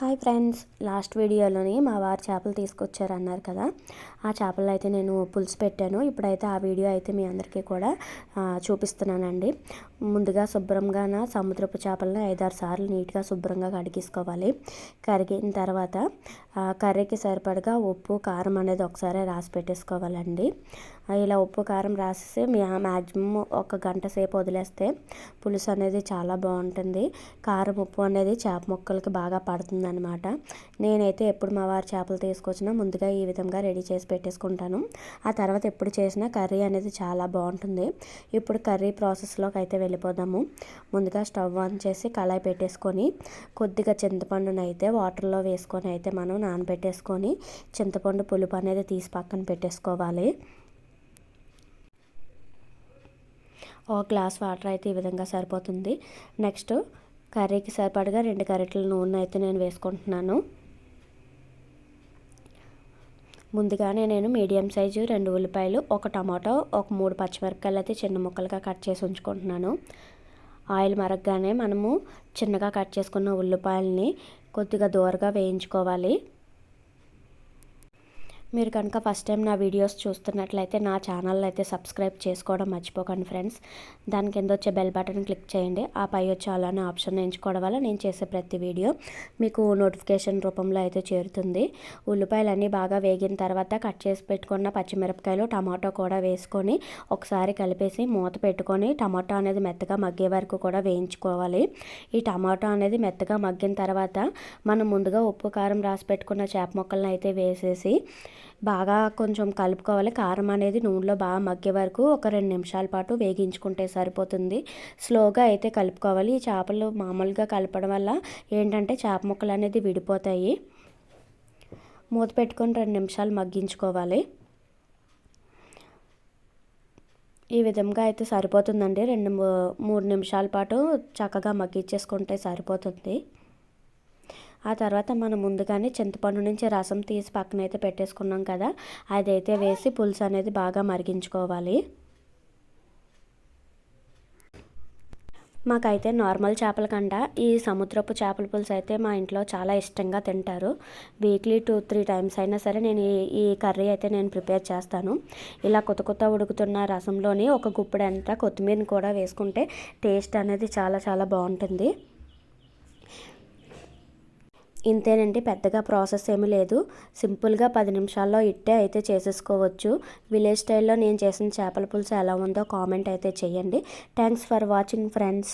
Hi friends last వీడియోలోని మా వారు చేపలు తీసుకొచ్చారు అన్నారు కదా. ఆ చేపలు అయితే నేను పులుసు పెట్టాను. ఇప్పుడైతే ఆ వీడియో అయితే మీ అందరికీ కూడా చూపిస్తున్నానండి. ముందుగా శుభ్రంగా సముద్రపు చేపలను ఐదారు సార్లు నీట్గా శుభ్రంగా కడిగేసుకోవాలి. కరిగిన తర్వాత కర్రీకి సరిపడగా ఉప్పు కారం అనేది ఒకసారి రాసి పెట్టేసుకోవాలండి. ఇలా ఉప్పు కారం రాసేసి మ్యాక్సిమం ఒక గంట సేపు వదిలేస్తే పులుసు అనేది చాలా బాగుంటుంది. కారం ఉప్పు అనేది చేప ముక్కలకి బాగా పడుతుంది అనమాట నేనైతే ఎప్పుడు మా వారు చేపలు తీసుకొచ్చినా ముందుగా ఈ విధంగా రెడీ చేసి పెట్టేసుకుంటాను. ఆ తర్వాత ఎప్పుడు చేసినా కర్రీ అనేది చాలా బాగుంటుంది. ఇప్పుడు కర్రీ ప్రాసెస్లోకి అయితే వెళ్ళిపోదాము. ముందుగా స్టవ్ ఆన్ చేసి కళాయి పెట్టేసుకొని కొద్దిగా చింతపండును అయితే వాటర్లో వేసుకొని అయితే మనం నానబెట్టేసుకొని చింతపండు పులుపు అనేది తీసి పక్కన పెట్టేసుకోవాలి. ఒక గ్లాస్ వాటర్ అయితే ఈ విధంగా సరిపోతుంది. నెక్స్ట్ కర్రీకి సరిపడగా రెండు కరెక్ట్ల నూనె అయితే నేను వేసుకుంటున్నాను. ముందుగానే నేను మీడియం సైజు రెండు ఉల్లిపాయలు ఒక టమాటో ఒక మూడు పచ్చిమిరపకాయలు అయితే చిన్న ముక్కలుగా కట్ చేసి ఉంచుకుంటున్నాను. ఆయిల్ మరగగానే మనము చిన్నగా కట్ చేసుకున్న ఉల్లిపాయలని కొద్దిగా దూరగా వేయించుకోవాలి. మీరు కనుక ఫస్ట్ టైం నా వీడియోస్ చూస్తున్నట్లయితే నా ఛానల్ అయితే సబ్స్క్రైబ్ చేసుకోవడం మర్చిపోకండి ఫ్రెండ్స్. దాని కింద వచ్చే బెల్ బటన్ క్లిక్ చేయండి. ఆ పై వచ్చే అలానే ఆప్షన్ ఎంచుకోవడం వల్ల నేను చేసే ప్రతి వీడియో మీకు నోటిఫికేషన్ రూపంలో అయితే చేరుతుంది. ఉల్లిపాయలు అన్నీ బాగా వేగిన తర్వాత కట్ చేసి పెట్టుకున్న పచ్చిమిరపకాయలు టమాటో కూడా వేసుకొని ఒకసారి కలిపేసి మూత పెట్టుకొని టమాటో అనేది మెత్తగా మగ్గే వరకు కూడా వేయించుకోవాలి. ఈ టమాటో అనేది మెత్తగా మగ్గిన తర్వాత మనం ముందుగా ఉప్పు కారం రాసి పెట్టుకున్న చేప మొక్కలను అయితే వేసేసి బాగా కొంచెం కలుపుకోవాలి. కారం అనేది నూనెలో బాగా మగ్గే వరకు ఒక రెండు నిమిషాల పాటు వేగించుకుంటే సరిపోతుంది. స్లోగా అయితే కలుపుకోవాలి. ఈ చేపలు మామూలుగా కలపడం వల్ల ఏంటంటే చేప ముక్కలు అనేది విడిపోతాయి. మూత పెట్టుకొని రెండు నిమిషాలు మగ్గించుకోవాలి. ఈ విధంగా అయితే సరిపోతుందండి. రెండు మూడు నిమిషాల పాటు చక్కగా మగ్గించేసుకుంటే సరిపోతుంది. ఆ తర్వాత మనం ముందుగానే చింతపండు నుంచి రసం తీసి పక్కన అయితే పెట్టేసుకున్నాం కదా అదైతే వేసి పులుసు అనేది బాగా మరిగించుకోవాలి. మాకైతే నార్మల్ చేపల కంట ఈ సముద్రపు చేపల పులుసు అయితే మా ఇంట్లో చాలా ఇష్టంగా తింటారు. వీక్లీ టూ త్రీ టైమ్స్ అయినా సరే నేను ఈ కర్రీ అయితే నేను ప్రిపేర్ చేస్తాను. ఇలా కొత్త కొత్త ఉడుకుతున్న రసంలోని ఒక గుప్పెడంతా కొత్తిమీరని కూడా వేసుకుంటే టేస్ట్ అనేది చాలా చాలా బాగుంటుంది. ఇంతేనండి పెద్దగా ప్రాసెస్ ఏమీ లేదు. సింపుల్గా పది నిమిషాల్లో ఇట్టే అయితే చేసేసుకోవచ్చు. విలేజ్ స్టైల్లో నేను చేసిన చేపల పులుసు ఎలా ఉందో కామెంట్ అయితే చేయండి. Thanks for watching friends.